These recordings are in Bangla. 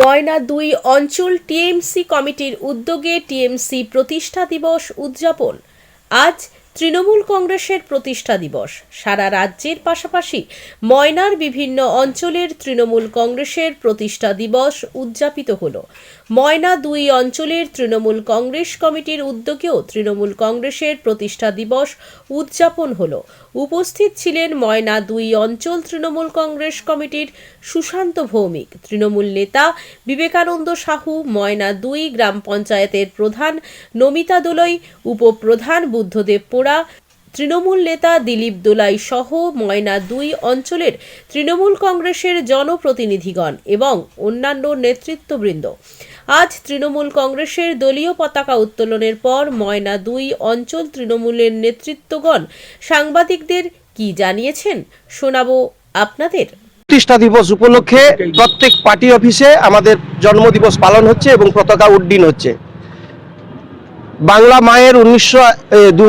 ময়না দুই অঞ্চল টিএমসি কমিটির উদ্যোগে টিএমসি প্রতিষ্ঠা দিবস উদযাপন। আজ তৃণমূল কংগ্রেসের প্রতিষ্ঠা দিবস। সারা রাজ্যের পাশাপাশি ময়নার বিভিন্ন অঞ্চলের তৃণমূল কংগ্রেসের প্রতিষ্ঠা দিবস উদযাপিত হল। ময়না দুই অঞ্চলের তৃণমূল কংগ্রেস কমিটির উদ্যোগেও তৃণমূল কংগ্রেসের প্রতিষ্ঠা দিবস উদযাপন হল। উপস্থিত ছিলেন ময়না দুই অঞ্চল তৃণমূল কংগ্রেস কমিটির সুশান্ত ভৌমিক, তৃণমূল নেতা বিবেকানন্দ সাহু, ময়না দুই গ্রাম পঞ্চায়েতের প্রধান নমিতা দোলই, উপপ্রধান বুদ্ধদেব পোড়া, তৃণমূল নেতা দিলীপ দোলাই সহ ময়না দুই অঞ্চলের তৃণমূল কংগ্রেসের জনপ্রতিনিধিগণ এবং অন্যান্য নেতৃত্ববৃন্দ। আজ তৃণমূল কংগ্রেসের দলীয় পতাকা উত্তোলনের পর ময়না দুই অঞ্চল তৃণমূলের নেতৃত্বগণ সাংবাদিকদের কি জানিয়েছেন শোনাবো আপনাদের। প্রতিষ্ঠা দিবস উপলক্ষে প্রত্যেক পার্টি অফিসে আমাদের জন্মদিবস পালন হচ্ছে এবং পতাকা উড্ডীন হচ্ছে। বাংলা মায়ের উনিশশো দু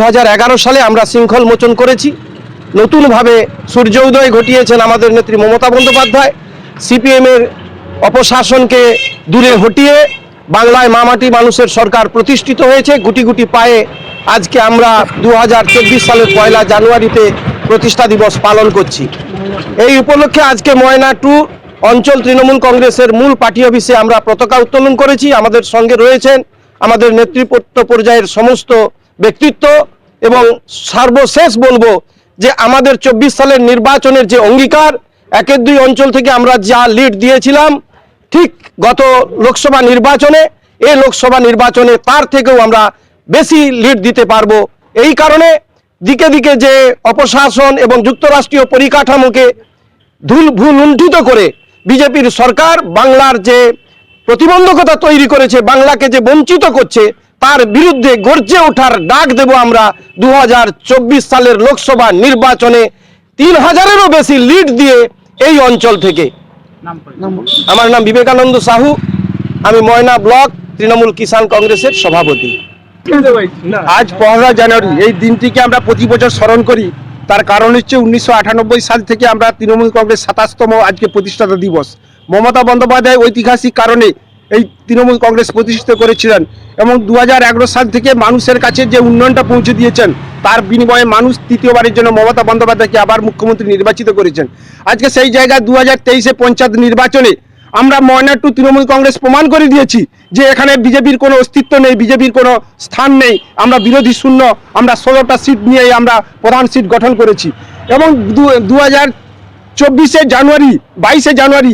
সালে আমরা শৃঙ্খল মোচন করেছি। নতুনভাবে সূর্য উদয় ঘটিয়েছেন আমাদের নেত্রী মমতা বন্দ্যোপাধ্যায়। সিপিএমের অপশাসনকে দূরে হটিয়ে বাংলায় মামাটি মানুষের সরকার প্রতিষ্ঠিত হয়েছে। গুটি গুটি পায়ে আজকে আমরা দু হাজার চব্বিশ সালের পয়লা জানুয়ারিতে প্রতিষ্ঠা দিবস পালন করছি। এই উপলক্ষে আজকে ময়না টু অঞ্চল তৃণমূল কংগ্রেসের মূল পার্টি অফিসে আমরা পতাকা উত্তোলন করেছি। আমাদের সঙ্গে রয়েছেন আমাদের নেতৃত্ব পর্যায়ের সমস্ত ব্যক্তিত্ব এবং সর্বশেষ বলব যে আমাদের চব্বিশ সালের নির্বাচনের যে অঙ্গীকার, একের দুই অঞ্চল থেকে আমরা যা লিড দিয়েছিলাম ঠিক গত লোকসভা নির্বাচনে, এই লোকসভা নির্বাচনে তার থেকেও আমরা বেশি লিড দিতে পারব। এই কারণে দিকে দিকে যে অপশাসন এবং যুক্তরাষ্ট্রীয় পরিকাঠামোকে ধুল ভুল লুণ্ঠিত করে বিজেপির সরকার বাংলার যে প্রতিবন্ধকতা তৈরি করেছে, বাংলাকে যে বঞ্চিত করছে, তার বিরুদ্ধে গর্জে ওঠার ডাক দেব আমরা দু হাজার চব্বিশ সালের লোকসভা নির্বাচনে তিন হাজারেরও বেশি লিড দিয়ে এই অঞ্চল থেকে। আমার নাম বিবেকানন্দ সাহু আমি ময়না ব্লক তৃণমূল কিষাণ কংগ্রেসের সভাপতি। আজ পহেলা জানুয়ারি এই দিনটিকে আমরা প্রতি বছর স্মরণ করি। তার কারণ হচ্ছে উনিশশো আটানব্বই সাল থেকে আমরা তৃণমূল কংগ্রেস সাতাশতম আজকে প্রতিষ্ঠাতা দিবস। মমতা বন্দ্যোপাধ্যায় ঐতিহাসিক কারণে এই তৃণমূল কংগ্রেস প্রতিষ্ঠিত করেছিলেন এবং দু হাজার এগারো সাল থেকে মানুষের কাছে যে উন্নয়নটা পৌঁছে দিয়েছেন, তার বিনিময়ে মানুষ তৃতীয়বারের জন্য মমতা বন্দ্যোপাধ্যায়কে আবার মুখ্যমন্ত্রী নির্বাচিত করেছেন। আজকে সেই জায়গায় দু হাজার তেইশে পঞ্চায়েত নির্বাচনে আমরা ময়না টু তৃণমূল কংগ্রেস প্রমাণ করে দিয়েছি যে এখানে বিজেপির কোনো অস্তিত্ব নেই, বিজেপির কোনো স্থান নেই, আমরা বিরোধী শূন্য, আমরা ষোলোটা সিট নিয়েই আমরা প্রধান সিট গঠন করেছি। এবং দু হাজার চব্বিশে জানুয়ারি, বাইশে জানুয়ারি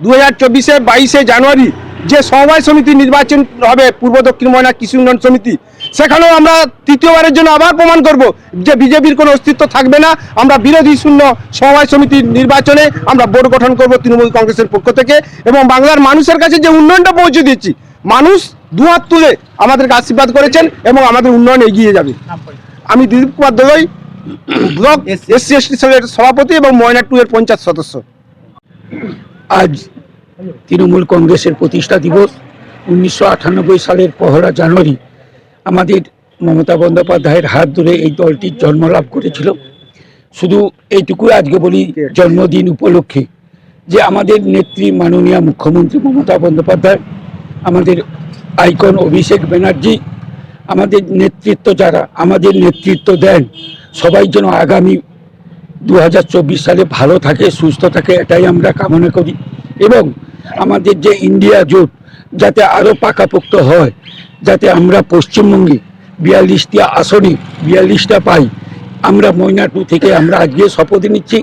দু হাজার চব্বিশে বাইশে জানুয়ারি যে সমবায় সমিতি নির্বাচন হবে পূর্ব দক্ষিণ ময়না কৃষি উন্নয়ন সমিতি সেখানেও আমরা তৃতীয়বারের জন্য আবার প্রমাণ করব যে বিজেপির কোনো অস্তিত্ব থাকবে না। আমরা বিরোধী শূন্য সমবায় সমিতির নির্বাচনে আমরা বোর্ড গঠন করব তৃণমূল কংগ্রেসের পক্ষ থেকে এবং বাংলার মানুষের কাছে যে উন্নয়নটা পৌঁছে দিচ্ছি মানুষ দুহাত তুলে আমাদেরকে আশীর্বাদ করেছেন এবং আমাদের উন্নয়ন এগিয়ে যাবে। আমি Dilip Kumar Dolui block SC ST সভাপতি এবং ময়না টু এর পঞ্চায়েত সদস্য। আজ তৃণমূল কংগ্রেসের প্রতিষ্ঠা দিবস, উনিশশো আটানব্বই সালের পহেলা জানুয়ারি। আমাদের মমতা বন্দ্যোপাধ্যায়ের হাত ধরে এই দলটির জন্ম লাভ করেছিল। শুধু এইটুকু আজকে বলি, জন্মদিন উপলক্ষে যে আমাদের নেত্রী মাননীয় মুখ্যমন্ত্রী মমতা বন্দ্যোপাধ্যায়, আমাদের আইকন অভিষেক ব্যানার্জি, আমাদের নেতৃত্ব যারা, আমাদের নেতৃত্ব দেন, সবাই যেন আগামী দু হাজার চব্বিশ সালে ভালো থাকে, সুস্থ থাকে, এটাই আমরা কামনা করি। এবং আমাদের যে ইন্ডিয়া জোট, যাতে আরও পাকাপোক্ত হয়, যাতে আমরা পশ্চিমবঙ্গে বিয়াল্লিশটি আসনে বিয়াল্লিশটা পাই, আমরা ময়নাটু থেকে আমরা আজকে শপথ নিচ্ছি।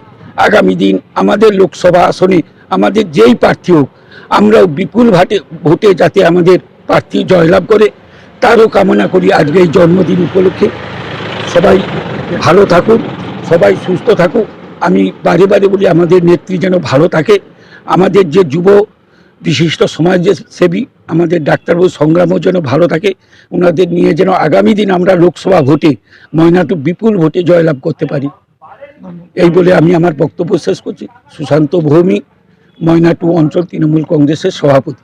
আগামী দিন আমাদের লোকসভা আসনে আমাদের যেই প্রার্থী হোক, আমরাও বিপুল ভাটে ভোটে যাতে আমাদের প্রার্থী জয়লাভ করে, তারও কামনা করি আজকে এই জন্মদিন উপলক্ষে। সবাই ভালো থাকুক, সবাই সুস্থ থাকুক। আমি বারে বারে বলি, আমাদের নেত্রী যেন ভালো থাকে। আমাদের যে যুব বিশিষ্ট সমাজসেবী আমাদের ডাক্তারবাবু সংগ্রামও যেন ভালো থাকে ওনাদের নিয়ে যেন আগামী দিন আমরা লোকসভা ভোটে ময়নাটু বিপুল ভোটে জয়লাভ করতে পারি। এই বলে আমি আমার বক্তব্য শেষ করছি। সুশান্ত ভৌমিক ময়নাটু অঞ্চল তৃণমূল কংগ্রেসের সভাপতি।